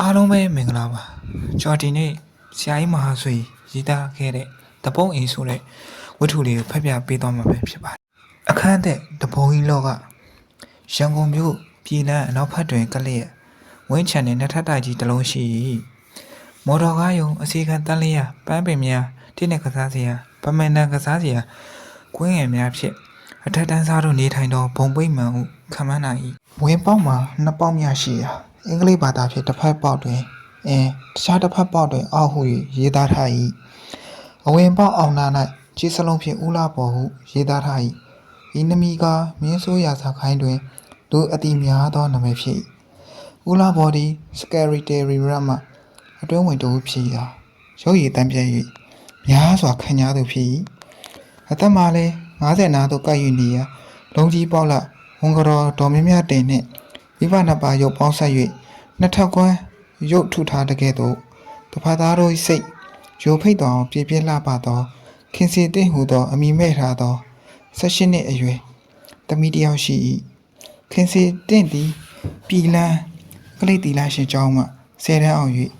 အားလုံးပဲမင်္ဂလာပါကျွန်တော်ဒီနေ့ဆရာကြီးမဟာဆွေရေးသားခဲ့တဲ့တပုံးအိမ်ဆိုတဲ့ဝတ္ထုလေးကိုဖတ်ပြပေးသွားမှာပဲဖြစ်ပါတယ်အခန်းသက်တပုံးကြီးလောကရန်ကုန်မြို့ပြည်လန်းအနောက်ဘက်တွင်ကလျက်ဝင်းချန်တဲ့နှစ်ထပ်တိုင်ကြီးတစ်လုံးရှိ၏မော်တော်ကားယုံအစီခံတန်းလျာပန်းပင်များတင်းနဲ့ကစားစရာပမန်နန်ကစားစရာကွင်းငယ်များဖြင့်အထက်တန်းစားတို့နေထိုင်သောဘုံပိတ်မှန်ဟုခံမှန်းနိုင်၏ဝင်းပေါက်မှာနှစ်ပေါက်များရှိရာ အင်္ဂလိပ်ဘာသာဖြင့်တစ်ဖက်ပေါက်တွင်အင်းတခြားတစ်ဖက်ပေါက်တွင်အောက်ဟု၍ရေးသားထား၏အဝင်ပေါက်အောင်နာ၌ခြေစလုံးဖြင့်ဥလာပေါ်ဟုရေးသားထား၏ဤနမီကမင်းဆိုးရာစာခိုင်းတွင်လူအတိများသောနာမည်ဖြစ်၏ဥလာဘော်ဒီ secretary ရမအတွင်းဝင်တူဖြစ်ရာရုပ်ရည်တမ်းပြည့်၍များစွာခံရသူဖြစ်၏အသက်မှာလည်း90နာသို့ကပ်ယူနေရာလုံးကြီးပေါက်လာဝန်ကတော်ဒေါ်မြမြတင်နှင့် မိဘနှစ်ပါးရုပ်ပေါင်းဆက်၍နှစ်ထပ်ကွမ်းရုပ်ထုထားတဲ့ကဲ့သို့တဖာသားတို့၏စိတ်ရိုဖိတ်တော်ပြည့်ပြည့်လှပသော ခင်စီတင့်ဟူသော အမိမဲ့ထားသော16နှစ်အရွယ်တမိတစ်ယောက်ရှိ၏ခင်စီတင့်သည်ပြည်လန်းကလိတ်တီလာရှင်ကျောင်းမှဆယ်တန်းအောင်၍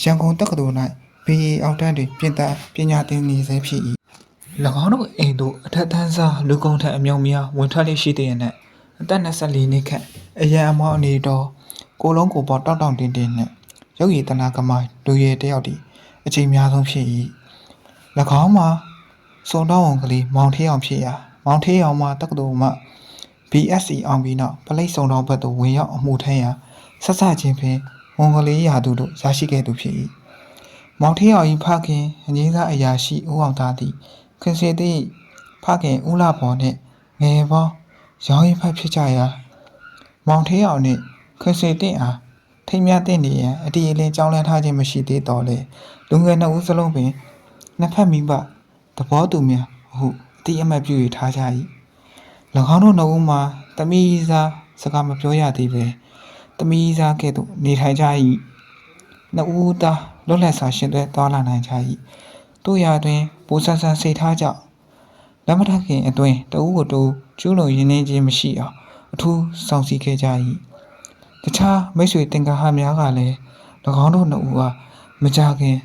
ရန်ကုန်တက္ကသိုလ်၌ဘေးအောက်တန်းတွင်ပြင်သပညာသင်နေဆဲဖြစ်၏၎င်းတို့အိမ်သို့အထက်တန်းစားလူကုန်ထက်အမြောက်များဝင်ထွက်လေးရှိတဲ့ရက်၌ အသက်24နှစ်ခန့်အရန်အမောင်းအနေတော်ကိုလုံးကိုပေါ်တောက်တောက်တင်းတင်းနှင့်ရုပ်ရည်တနာကမိုင်းလူရည်တယောက်တည်းအချိန်များဆုံးဖြစ်၏၎င်းမှာစုံတော့ဝန်ကလေးမောင်ထေးအောင်ဖြစ်ရာမောင်ထေးအောင်မှာတက္ကသိုလ်မှ BSc အောင်ပြီးနောက်ပလိတ်စုံတော်ဘက်သို့ဝင်ရောက်အမှုထမ်းရာဆက်ဆချင်းဖြင့်ဝန်ကလေးရာသူတို့ရရှိခဲ့သူဖြစ်၏မောင်ထေးအောင်၏ဖခင်အငင်းစားအရာရှိဦးအောင်သားသည်ခင်စေသည့်ဖခင်ဦးလာပေါ်နှင့်ငယ်ပေါင်း ရောင်းရင်ဖက်ဖြစ်ကြရာမောင်ထေးအောင်နှင့်ခင်စေတင့်အားထိမ်းမြတဲ့နေရန်အတီအလင်းကြောင်းလန်းထားခြင်းမရှိသေးတော့လေလူငယ်နှစ်ဦးစလုံးပင်နှစ်ဖက်မိဘသဘောတူများဟုအတိအမှတ်ပြု၍ထားကြ၏၎င်းတို့နှစ်ဦးမှာတမီးစားစကားမပြောရသေးပဲတမီးစားကဲ့သို့နေထိုင်ကြ၏နှစ်ဦးသားလွတ်လပ်စွာရှင်သွဲသွားလာနိုင်ကြ၏တို့ရာတွင်ပူဆန်းဆန်းစိတ်ထားကြောင့်လက်မထခင်အတွင်တဦးကိုတူ ကျူးလွန်ရင်းနှင်းခြင်းမရှိအောင်အထူးစောင့်စည်းခဲ့ကြ၏တခြားမိတ်ဆွေတင်ကားများကလည်း၎င်းတို့နှစ်ဦးအားမကြခင်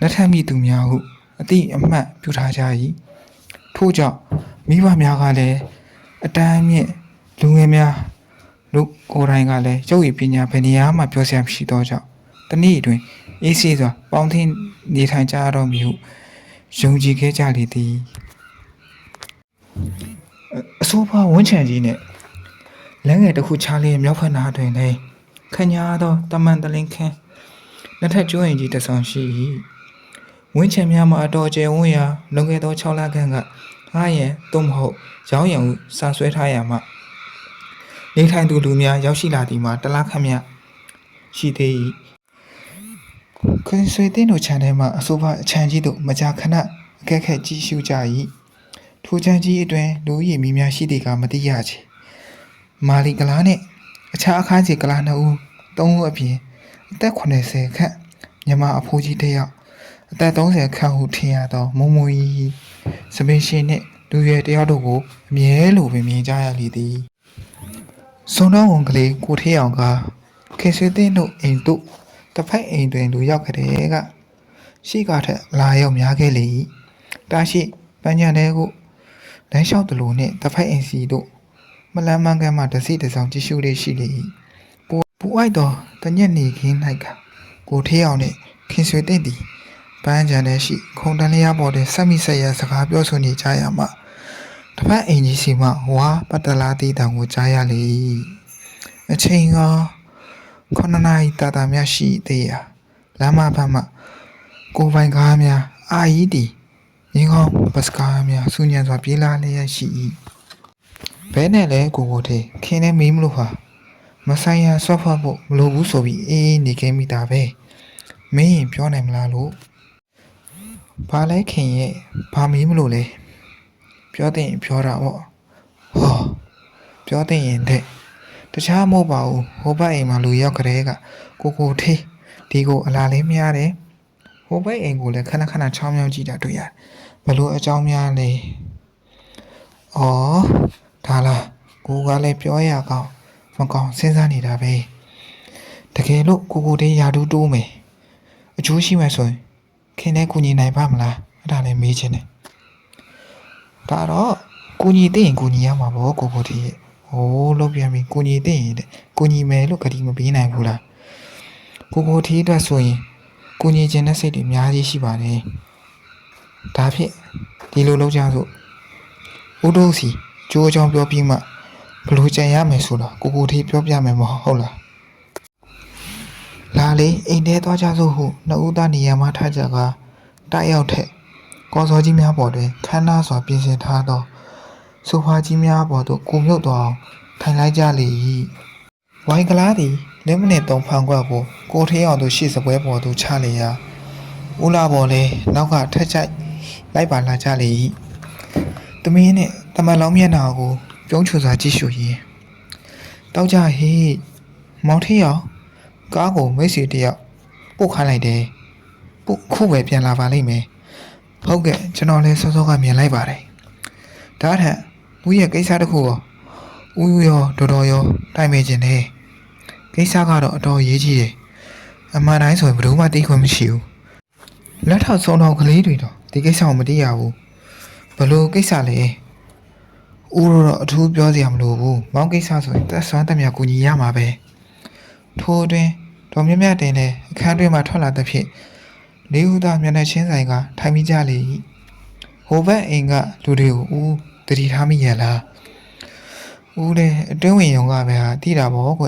လက်ထပ်မိသူများဟုအတိအမှတ်ပြုထားကြ၏ထို့ကြောင့်မိဘများကလည်းအတန်းမြင့်လူငယ်များလူကိုယ်တိုင်ကလည်းရုပ်ရည်ပညာဘယ်နေရာမှပြောစရာမရှိတော့ကြောင့်တနည်းအတွင်အေးဆေးစွာပေါင်းသင်းနေထိုင်ကြရတော့မည်ဟုယုံကြည်ခဲ့ကြလေသည် အအဆိုးဖားဝန်းချန်ကြီးနဲ့လမ်းငယ်တစ်ခုချားလေးမြောက်ဖက်နာတွင်လည်းခညာသောတမန်တလင်းခင်းနှစ်ထပ်ကျွန်းရင်ကြီးတစ်ဆောင်ရှိ၏ဝန်းချန်များမှာအတော်ကျယ်ဝန်းရာလွန်ခဲ့သော6လခန့်ကငှားရန်သို့မဟုတ်ရောင်းရန်ဟုစာဆွဲထားရမှနေထိုင်သူလူများရောက်ရှိလာသည်မှာတစ်လခန့်မြရှိသေး၏ခွင်ဆွေတင်းတို့ခြံထဲမှာအဆိုပါအချမ်းကြီးတို့မကြာခဏအခက်ခက်ကြီးရှုကြ၏ ထိုချမ်းကြီးအတွင်လူရည်မီများရှိသည်ကမသိရချေမာလီကလားနှင့်အခြားအခန်းစီကလားနှစ်ဦးသုံးဦးအပြင်အသက်80ခန့်မြမအဖိုးကြီးတစ်ယောက်အသက်30ခန့်ဟုထင်ရသောမုံမူကြီးစပင်ရှင်နှင့်လူရွယ်တစ်ယောက်တို့ကိုအမြဲလိုပင်မြင်ကြရလေသည်စုံတော်ဝန်ကလေးကိုထေးအောင်ကခေဆွေတင်းတို့အိမ်တို့တစ်ဖက်အိမ်တွင်လူရောက်ကြတဲ့ကရှိကထက်လာရောက်များခဲ့လေ၏တာရှိပန်းညံတဲ့ကို လမ်းလျှောက်တလူနှင့်တစ်ဖက်အိမ်စီတို့မလန်းမန်းကမ်းမှတစ်စီတစ်ဆောင်ကြည့်ရှုလေးရှိလေ၏ပူပူအိုက်တော်တညက်နေခင်း၌ကကိုထေးအောင်နှင့်ခင်ဆွေတင့်သည်ပန်းကြံတဲ့ရှိခုံတန်လျားပေါ်တွင်ဆက်မိဆက်ရစကားပြောဆိုနေကြရမှတစ်ဖက်အိမ်ကြီးစီမှဝါပတ်တလာတီးတံကိုကြားရလေ၏အချိန်ကခုနှစ်နာရီတာတာများရှိသေးရာလမ်းမဘက်မှကိုယ်ပိုင်ကားများအာကြီးတီ ငင်းကောင်းဘတ်စကားများစူညံစွာပြေးလာလျက်ရှိ၏ဘဲနဲ့လဲကိုကိုသေးခင်းနေမေးမလို့ဟာမဆိုင်ရဆော့ဖတ်ဖို့မလိုဘူးဆိုပြီးအေးအေးနေခဲ့မိတာပဲမင်းရင်ပြောနိုင်မလားလို့ဘာလဲခင်ရဲ့ဘာမေးမလို့လဲပြောတဲ့ရင်ပြောတာပေါ့ဟောပြောတဲ့ရင်တဲ့တခြားမဟုတ်ပါဘူးဟိုဘက်အိမ်မှာလူရောက်ကြတဲ့ကကိုကိုထေးဒီကိုအလားလေးမရတယ်ဟိုဘက်အိမ်ကိုလည်းခဏခဏချောင်းမြောင်းကြည့်တာတွေ့ရတယ် ဘလို့အကြောင်းများလဲဩဒါလားကိုကလည်းပြောရကောင်းမကောင်းစဉ်းစားနေတာပဲတကယ်လို့ကိုကိုတေးယာတူးတိုးမယ်အကျိုးရှိမှဆိုရင်ခင်နဲ့ကူညီနိုင်ပါမလားအဲ့ဒါလည်းမေးချင်တယ်ဒါတော့ကူညီသိရင်ကူညီရမှာပေါ့ကိုကိုတေးရဲ့ဟိုးလောက်ပြန်ပြီကူညီသိရင်တဲ့ကူညီမယ်လို့ကတိမပေးနိုင်ဘူးလားကိုကိုတေးအတွက်ဆိုရင်ကူညီခြင်းတဲ့စိတ်တွေအများကြီးရှိပါတယ် ဒါဖြင့်ဒီလိုလုပ်ကြစို့ဦးတို့စီကြိုးကြောင်ပြောပြီးမှဘယ်လို့ကြံရမယ်ဆိုတော့ကိုကိုတေးပြောပြမယ်မဟုတ်လားလာလေအိမ်ထဲသွားကြစို့ဟုနှစ်ဦးသားနေရာမှထားကြကတိုက်ရောက်ထက်ကော်စောကြီးများပေါ်တွင်ခမ်းနားစွာပြင်ဆင်ထားသောဆိုဖာကြီးများပေါ်သို့ကိုမြုပ်သွားအောင်ထိုင်လိုက်ကြလေ၏ဝိုင်းကလားသည်လက်မနစ်သုံးဖန်ခွက်ကိုကိုထေးအောင်သို့ရှေ့စပွဲပေါ်သို့ချလေရာဦးလာပေါ်လဲနောက်ကထက်ချိုက် လိုက်ပါလာကြလေ၏သမင်းနှင့်တမန်လောင်းမျက်နှာကိုပြုံးချူစွာကြည့်ရှုရင်းတောက်ကြဟေးမောင်ထေးအောင်ကားကိုမိတ်ဆွေတယောက်ပို့ခိုင်းလိုက်တယ်ပို့ခုပဲပြန်လာပါလိမ့်မယ်ဟုတ်ကဲ့ကျွန်တော်လည်းစောစောကမြင်လိုက်ပါတယ်ဒါထက်ဦးရဲ့ကိစ္စတစ်ခုရောဦးရောတော်တော်ရောတိုင်ပင်ခြင်းတယ်ကိစ္စကတော့အတော်အရေးကြီးတယ်အမှန်တိုင်းဆိုရင်ဘယ်သူမှသိခွင့်မရှိဘူးလက်ထောက်ဆုံးတော်ကလေးတွေတော့ ဒီကိစ္စကိုမသိရဘူးဘလို့ကိစ္စလဲဦးရောတော့အထူးပြောစရာမလိုဘူးမောင်းကိစ္စဆိုရင်သက်ဆွမ်းတက်မြတ်ကူညီရမှာပဲထိုအတွင်းတော်မြတ်မြတ်တင်တဲ့အခန်းတွင်မှထွက်လာသဖြင့်လေးဦးသားမျက်နှာချင်းဆိုင်ကထိုင်မိကြလေ၏ဟိုဘက်အိမ်ကလူတွေကိုဦးတတိထားမိရလားဦးလည်းအတွင်းဝင်ရုံကပဲဟာတိတာပေါ့ကွ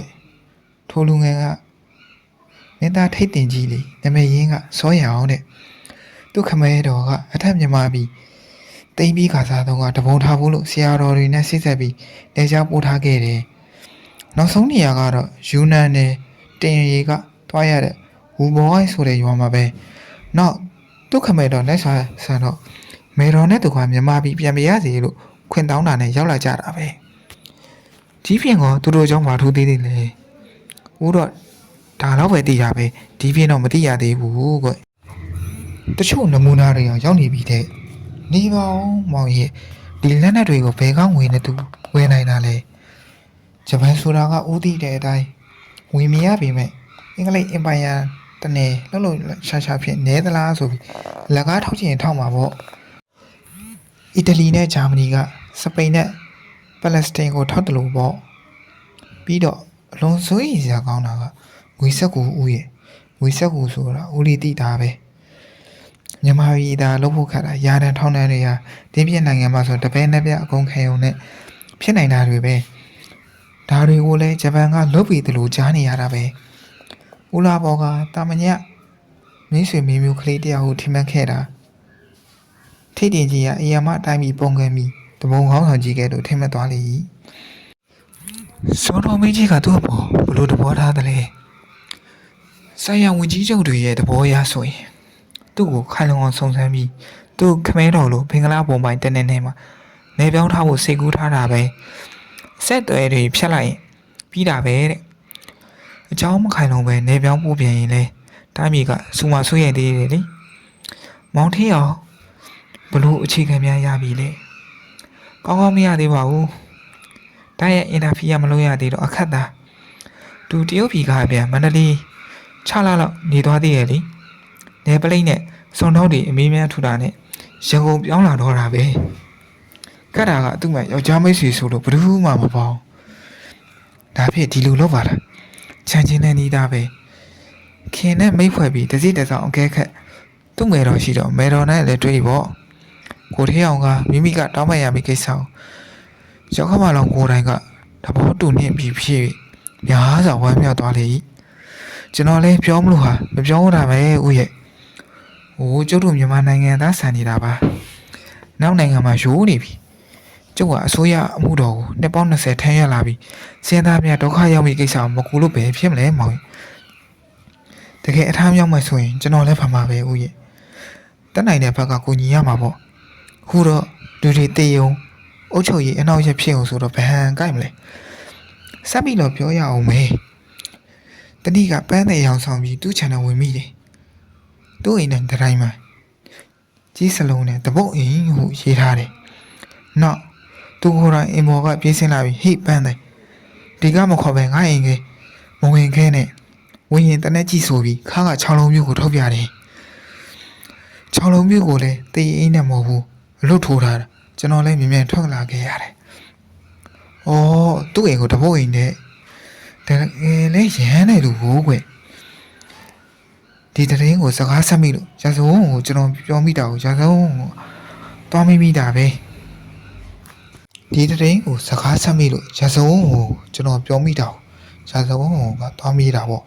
ထိုလူငယ်ကမင်းသားထိတ်တင်ကြီးလေနမရင်းကစောရအောင်တဲ့ သူခမဲတော်ကအထက်မြမပြီးတိမ်ပြီးခါစားတော့ကတပုံထားဖို့လို့ဆရာတော်တွေနဲ့ဆိတ်ဆက်ပြီးနေချပို့ထားခဲ့တယ်နောက်ဆုံးနေရာကတော့ယူနန်နယ်တင်ရီကတွားရတဲ့ဝူဘောအိုင်ဆိုတဲ့ရွာမှာပဲနောက်ဒုက္ခမဲ့တော့လက်ဆွာဆန်တော့မေတော်နဲ့သူကမြန်မာပြည်ပြန်ပြရစီလို့ခွင့်တောင်းတာနဲ့ရောက်လာကြတာပဲကြီးဖြင့်ကသူတို့ကြောင့်မထူးသေးသေးလေဦးတော့ဒါတော့ပဲသိတာပဲဒီဖြင့်တော့မသိရသေးဘူးကွ တချို့နမူနာတွေရောက်နေပြီတဲ့နေပါဦးမောင်ရဲ့ဒီလက်နက်တွေကိုဘယ်ကောင်းဝင်နေသူဝင်နိုင်တာလဲဂျပန်ဆိုတာကဦးတည်တဲ့အတိုင်းဝင်မရပေမဲ့အင်္ဂလိပ်အင်ပါယာတနယ်လှုပ်လှုပ်ရှားရှားဖြစ်နေသလားဆိုပြီးလက်ကားထောက်ချင်ထောက်မှာပေါ့အီတလီနဲ့ဂျာမနီကစပိန်နဲ့ပလက်စတိုင်းကိုထောက်တယ်လို့ပေါ့ပြီးတော့အလွန်စိုးရိမ်စရာကောင်းတာကငွေဆက်ကူဦးရဲ့ငွေဆက်ကူဆိုတာဦးလီတိတာပဲ မြန်မာပြည်သားလှုပ်ဖို့ခက်တာရာတန်ထောင်းတန်းတွေဟာတင်းပြည့်နိုင်ငံမှာဆိုတပည့်နဲ့ပြအကုန်ခံရုံနဲ့ဖြစ်နိုင်တာတွေပဲဒါတွေကိုလည်းဂျပန်ကလုတ်ပြီးတယ်လို့ကြားနေရတာပဲဦးလာဘောကတာမညက်မင်းဆွေမင်းမျိုးကလေးတယောက်ကိုထိမှတ်ခဲ့တာထိတ်တင်ကြီးကအရာမအတိုင်းပြီးပုံကန်ပြီးတဘုံကောင်းဆောင်ကြီးကဲလို့ထိမှတ်သွားလေ၏စောတော်မင်းကြီးကသူ့အပေါ်ဘလို့သဘောထားတယ်လဲဆိုင်ရဝင်ကြီးချုပ်တွေရဲ့သဘောအရဆိုရင် သူ့ကိုခိုင်လုံအောင်စုံစမ်းပြီးသူ့ခမဲတော်လိုဘင်္ဂလားပုံပိုင်းတနေနေမှာနေပြောင်းထားဖို့စိတ်ကူးထားတာပဲဆက်သွဲတွေဖြတ်လိုက်ရင်ပြီးတာပဲတဲ့အချောင်းမခိုင်လုံပဲနေပြောင်းမှုပြန်ရင်လဲတိုင်းပြည်ကစူမဆွေးရသေးတယ်လေမောင်ထင်းအောင်ဘလို့အခြေခံများရပြီလေကောင်းကောင်းမရသေးပါဘူးတိုင်းရဲ့အင်တာဖီးယားမလုပ်ရသေးတော့အခက်သားသူတရုတ်ပြည်ကပြန်မန္တလေး6လလောက်နေသွားသေးရဲ့လေ နေပလိတ်နဲ့စုံတော့တွေအမေးများထူတာနဲ့ရန်ကုန်ပြောင်းလာတော့တာပဲကတ်တာကသူ့မှာယောက်ျားမိတ်ဆွေဆိုလို့ဘယ်သူမှမပေါအောင်ဒါဖြစ်ဒီလိုလုပ်ပါလားချန်ချင်းနဲ့နီးတာပဲခင်နဲ့မိတ်ဖွဲ့ပြီးတစည်းတစောင်းအကဲခက်သူ့ငယ်တော်ရှိတော့မေတော်နဲ့လည်းတွေ့ပေါ့ကိုထေးအောင်ကမိမိကတောင်းပန်ရမယ့်ကိစ္စကိုရောက်ခမလောင်ကိုယ်တိုင်ကတဘောတူနှင့်ပြီးဖြစ်များစွာဝမ်းမြောက်သွားလေ၏ကျွန်တော်လည်းပြောမလို့ဟာမပြောတာပဲဦးရဲ့ ဟိုကျုပ်တို့မြန်မာနိုင်ငံသားဆန်နေတာပါနောက်နိုင်ငံမှာရိုးနေပြီကျုပ်ကအစိုးရအမှုတော်ကိုနှစ်ပေါင်း20ထမ်းရလာပြီးစဉ်းစားမြဒုက္ခရောက်မိကိစ္စကိုမကူလို့ပဲဖြစ်မလဲမောင်တကယ်အထားမြောက်မှဆိုရင်ကျွန်တော်လည်းဖမှာပဲဦးရဲ့တက်နိုင်တဲ့ဘက်ကကိုညီရမှာပေါ့ခုတော့လူတွေတေယုံအုတ်ချုပ်ရည်အနောက်ရက်ဖြစ်အောင်ဆိုတော့ဘဟန်ကြိုက်မလဲစပ်ပြီးတော့ပြောရအောင်မေတတိကပန်းတဲ့ရောင်ဆောင်ပြီးသူ့ channel ဝင်မိတယ် သူ့အိမ်နဲ့တတိုင်းမှာကြီးစလုံးနဲ့တပုတ်အိမ်ဟုရေးထားတယ်နောက်သူကိုယ်တိုင်အင်မော်ကပြေးစင်းလာပြီးဟိပန်းတယ်ဒီကမခေါ်ပဲငါအိမ်ကမဝင်ခဲနဲ့ဝင်ရင်တနက်ကြီးဆိုပြီးခါက6လုံးမျိုးကိုထုတ်ပြတယ်6လုံးမျိုးကိုလည်းတည်အိမ်နဲ့မဟုတ်ဘူးအလွတ်ထိုးထားတာကျွန်တော်လည်းမြင်မြန်ထွက်လာခဲ့ရတယ်။အော်သူ့အိမ်ကိုတပုတ်အိမ်နဲ့တကယ်လည်းရမ်းတယ်လို့ဟိုးကွ ဒီတရင်ကိုစကားဆက်မိလို့ရာဇဝုံကိုကျွန်တော်ပြောမိတာကိုရာဇဝုံကိုတွားမိမိတာပဲဒီတရင်ကိုစကားဆက်မိလို့ရာဇဝုံကိုကျွန်တော်ပြောမိတာကိုရာဇဝုံကိုကတွားမိတာပေါ့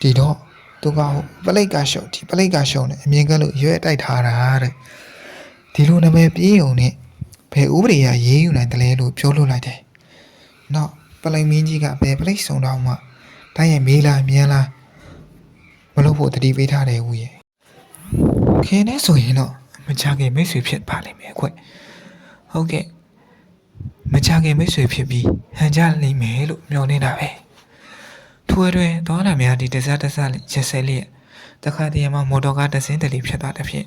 ဒီတော့သူကဟိုပလိတ်ကရှုံဒီပလိတ်ကရှုံနဲ့အမြင်ကလို့ရွဲတိုက်ထားတာတဲ့ဒီလိုနာမည်ပြေးုံနဲ့ဘယ်ဥပဒေရရေးယူနိုင်တယ်လဲလို့ပြောလို့လိုက်တယ်နောက်ပလိတ်မင်းကြီးကဘယ်ပလိတ်စုံတော့မှတိုင်းရဲ့မေးလားမြန်လား မလုပ်ဖို့တတိပေးထားတယ်ဦးရဲ့ခင်းနေဆိုရင်တော့မချခင်မိတ်ဆွေဖြစ်ပါလိမ့်မယ်ခွဟုတ်ကဲ့မချခင်မိတ်ဆွေဖြစ်ပြီးဟန်ကြလိမ့်မယ်လို့မျှော်နေတာပဲထိုအတွင်းဒေါ်လာများဒီတစားတစားလေးရက်စဲလေးတခါတည်းမှာမော်တော်ကားတစ်စင်းတည်းဖြစ်သွားတဲ့ဖြင့်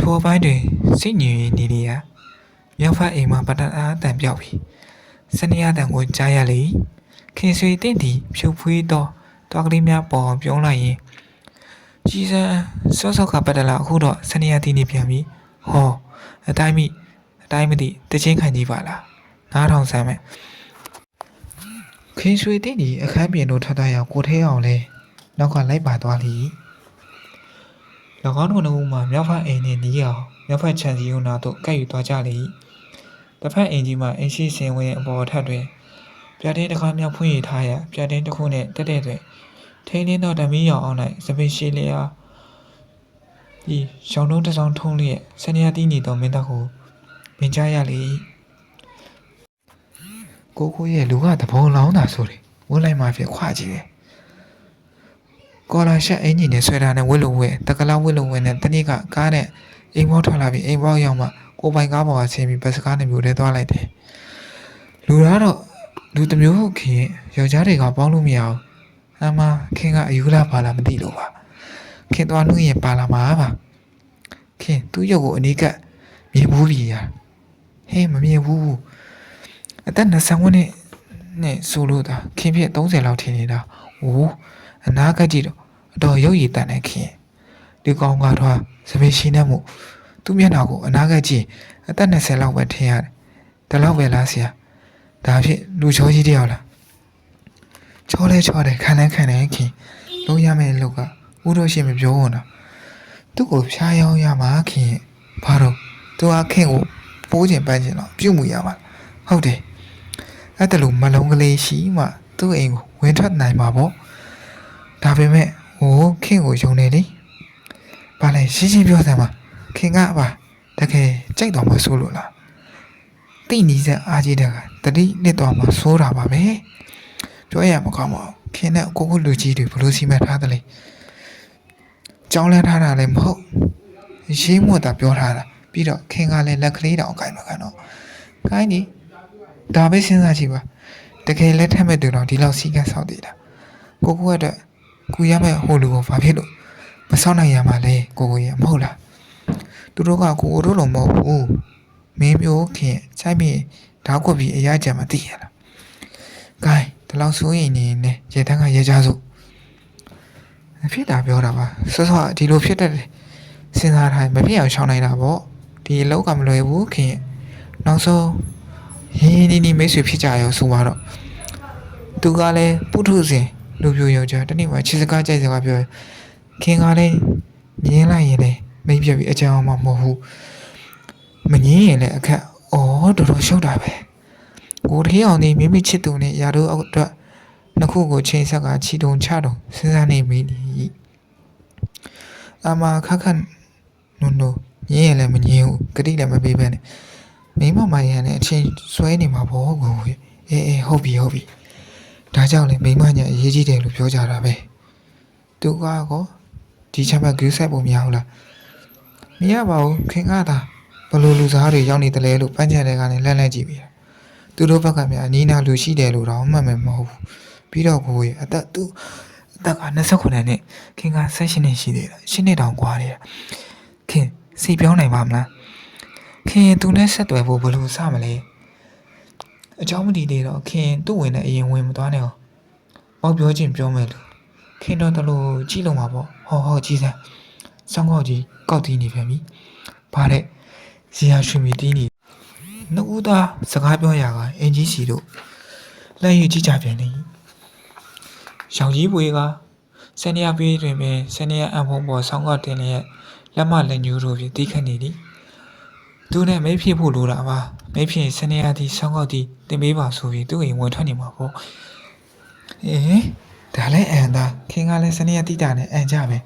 ထိုအပိုင်းတွင်စိတ်ညစ်နေနေရမြောက်ဖက်အိမ်မှာပတန်အားတန်ပြောက်ပြီးစနေရတန်ကိုကြားရလေခင်ဆွေတင့်သည်ဖြုတ်ဖွေးသော တောက်ကလေးများပေါ်အောင်ပြုံးလိုက်ရင်ကြီးစံစောစောကပတ်တလာအခုတော့စနေရတီးနေပြန်ပြီဟောအတိုင်းမိအတိုင်းမသိတချင်းခံကြီးပါလားနားထောင်ဆမ်းမယ်ခင်ဆွေတင့်ဒီအခန်းပြင်တို့ထထရောက်ကိုထဲအောင်လဲနောက်ကလိုက်ပါသွားလိ၎င်းတို့နှစ်ဦးမှာမြောက်ဖက်အိမ်နဲ့နီးအောင်မြောက်ဖက်ခြံစည်းရုံးနာတို့ကဲ့ယူသွားကြလေတစ်ဖက်အိမ်ကြီးမှာအင်းရှိစင်ဝင်အပေါ်ထက်တွင် ပြတင်းတစ်ခါမြောက်ဖွင့်ရထားရပြတင်းတစ်ခုနဲ့တက်တဲ့တွင်ထိန်းနှင်းသောဓမီရောင်အောင်၌စပင်ရှိလျာဒီရောင်တုံးတစ်စောင်းထုံးလျက်ဆနေရတီးနေသောမင်းသားကိုမြင်ကြရလေကိုကိုရဲ့လူကသဘောလောင်းတာဆိုတယ်ဝန်းလိုက်မှဖြစ်ခွာကြည့်တယ်ကော်လာရှက်အင်ဂျင်နဲ့ဆွဲထားတဲ့ဝစ်လုံဝဲတကလာဝစ်လုံဝဲနဲ့တနေ့ကကားနဲ့အိမ်ဘောထွက်လာပြီးအိမ်ဘောရောက်မှကိုပိုင်ကားပေါ်ကဆင်းပြီးဘတ်စကားနဲ့မျိုးထဲသွားလိုက်တယ်လူသားတော့ လူတစ်မျိုးခင်ယောက်ျားတွေကပေါင်းလို့မရအောင်အမခင်ကအယူလာပါလားမသိလို့ပါခင်သွားနှုတ်ရင်ပါလာမှာပါခင်သူ့ရုပ်ကိုအနီးကပ်မြင်ဘူးပြီရာဟဲ့မမြင်ဘူးအသက်20ဝန်းနဲ့နဲ့ဆိုလို့တာခင်ဖြစ်30လောက်ထင်နေတာဟိုးအနာကကြည့်တော့အတော်ရုပ်ရည်တန်တဲ့ခင်ဒီကောင်ကတော့စပယ်ရှိနေမှုသူ့မျက်နှာကိုအနာကကြည့်အသက်20လောက်ပဲထင်ရတယ်ဒါလောက်ပဲလားဆရာ ဒါဖြစ်လူချောကြီးတယောက်လားချောလဲချောတယ်ခံလဲခံတယ်ခင်လုံးရမယ့်လောက်ကဦးတို့ရှိမပြောဘူးနော်သူ့ကိုဖျားယောင်းရမှာခင်ဘာတော့သူအခင်ကိုပိုးကျင်ပန်းကျင်တော့ပြုတ်မှုရမှာဟုတ်တယ်အဲ့တလူမလုံးကလေးရှိမှသူ့အိမ်ကိုဝင်ထွက်နိုင်မှာပေါ့ဒါပေမဲ့ဟိုခင်ကိုယုံနေလေဘာလဲရှင်းရှင်းပြောစမ်းပါခင်ကပါတကယ်ကြိုက်တော်မဆိုးလို့လား တိနီးစက်အားကြီးတဲ့ကတတိနှစ်တော်မှာစိုးတာပါပဲပြောရမကောင်းပါဘူးခင်နဲ့ကိုကိုလူကြီးတွေဘလို့စီမံထားတယ်လေကြောင်းလန်းထားတာလည်းမဟုတ်ရေးမွတ်တာပြောထားတာပြီးတော့ခင်ကလည်းလက်ကလေးတောင်ကိုင်မှာကတော့ကိုင်းဒီဒါပဲစဉ်းစားကြည့်ပါတကယ်လက်ထက်မဲ့သူတော့ဒီလောက်စီကဆောက်သေးတာကိုကိုကတော့ကူရမဲ့ဟိုလူကိုဘာဖြစ်လို့မဆောက်နိုင်ရမှာလဲကိုကိုရမဟုတ်လားသူတို့ကကိုကိုတို့လုံးမဟုတ်ဘူး မင်းမျိုးခင်ချိုက်ပြီးဓာတ်ကွက်ပြီးအရာကြံမသိရလား။ဂိုင်းဒီလောက်ဆိုရင်နေနေရေတန်းကရေကြစို့။ဖြစ်တာပြောတာပါ။ဆော့ဆော့ဒီလိုဖြစ်တတ်တယ်။စဉ်းစားထားရင်မဖြစ်အောင်ရှောင်နိုင်တာပေါ့။ဒီအလောက်ကမလွယ်ဘူးခင်။နောက်ဆုံးဟင်းနီနီမိတ်ဆွေဖြစ်ကြရောဆိုတော့သူကလည်းပုထုဇဉ်လူပြိုယောက်ျားတနေ့မှချစ်စကားကြိုက်စကားပြောခင်ကလည်းမြင်လိုက်ရင်လည်းမိတ်ပြက်ပြီးအကြောင်းမှမဟုတ်ဘူး မငင်းရင်လည်းအခက်အော်တော်တော်ရှုပ်တာပဲကိုထေးအောင်ဒီမိမိချစ်သူနဲ့ရာတို့အတွက်နှစ်ခုကိုချိန်ဆက်ကချီတုံချတုံစဉ်းစားနေမိသည်အမခက်ခက်နုံနုံငင်းရင်လည်းမငင်းဘူးဂတိလည်းမပေးဘဲနဲ့မိမမရန်နဲ့အချိန်ဆွဲနေမှာပေါ့ကိုအေးအေးဟုတ်ပြီဟုတ်ပြီဒါကြောင့်လေမိမညာအရေးကြီးတယ်လို့ပြောကြတာပဲသူကကောဒီချက်မှဂူးဆက်ဖို့မရဘူးလားမရပါဘူးခင်ကသာ ဘလို့လူစားတွေရောက်နေတယ်လဲလို့ပန်းချန်တဲ့ကနေလှမ်းလှမ်းကြည့်ပြီးတာသူတို့ဘက်ကများအနီးနားလူရှိတယ်လို့တော့မှတ်မယ်မဟုတ်ဘူးပြီးတော့ကိုကြီးအသက်သူအသက်က29နဲ့ခင်က16နှစ်ရှိသေးတယ်ရှင်းနေတောင်ကွာတယ်ခင်စီပြောင်းနိုင်ပါမလားခင်သူနဲ့ဆက်သွယ်ဖို့ဘယ်လိုစမလဲအเจ้าမတည်သေးတော့ခင်သူ့ဝင်တဲ့အရင်ဝင်မသွားနဲ့အောင်မ မောက်ပြောချင်းပြောမယ်လို့ခင်တော်တလို့ကြည့်လို့မှာပေါ့ဟောဟောကြီးစမ်းစောင်းကောက်ကြီးကောက်တီးနေပြန်ပြီဘာတဲ့ ဇီယာရွှေမီတီးနေနှစ်ဦးသားစကားပြောရာကအင်ကြီးစီတို့လက်ရည်ကြည့်ကြပြန်နေရောင်ကြီးပွေကစနေရပေးတွင်ပင်စနေရအံဖုံပေါ်ဆောင်းကောက်တင်လျက်လက်မလက်ညိုးတို့ဖြင့်တီးခတ်နေသည်သူနဲ့မိတ်ဖြစ်ဖို့လိုတာပါမိတ်ဖြစ်စနေရသည်ဆောင်းကောက်သည်တင်ပေးပါဆိုပြီးသူ့အိမ်ဝင်ထွက်နေမှာပေါ့အေးဒါလည်းအန်တာခင်ကလည်းစနေရတိတာနဲ့အန်ကြပဲ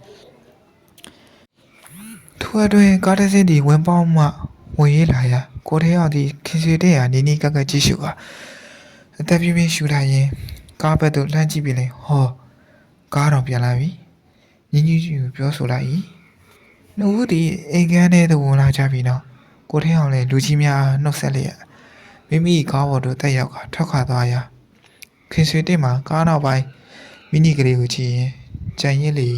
သူအတွင်ကားတစ်စင်းဒီဝင်ပေါင်းမှ ဝင်ရေးလာရာကိုထဲရောက်သည်ခင်စီတဲ့ဟာနီနီကက်ကက်ကြည့်ရှုပါအသက်ပြင်းပြင်းရှူလိုက်ရင်ကားဘက်သို့လှမ်းကြည့်ပြီးလေဟောကားတော့ပြန်လာပြီညီညီကြီးကိုပြောဆိုလိုက်၏နှုတ်ဒီအိမ်ကန်းထဲသို့ဝင်လာကြပြီနော်ကိုထင်းအောင်လည်းလူကြီးများနှုတ်ဆက်လျက်မိမိကားပေါ်သို့တက်ရောက်ကထွက်ခွာသွားရာခင်ဆွေတင်မှာကားနောက်ပိုင်းမိနီကလေးကိုကြည့်ရင်ကြံရစ်လေ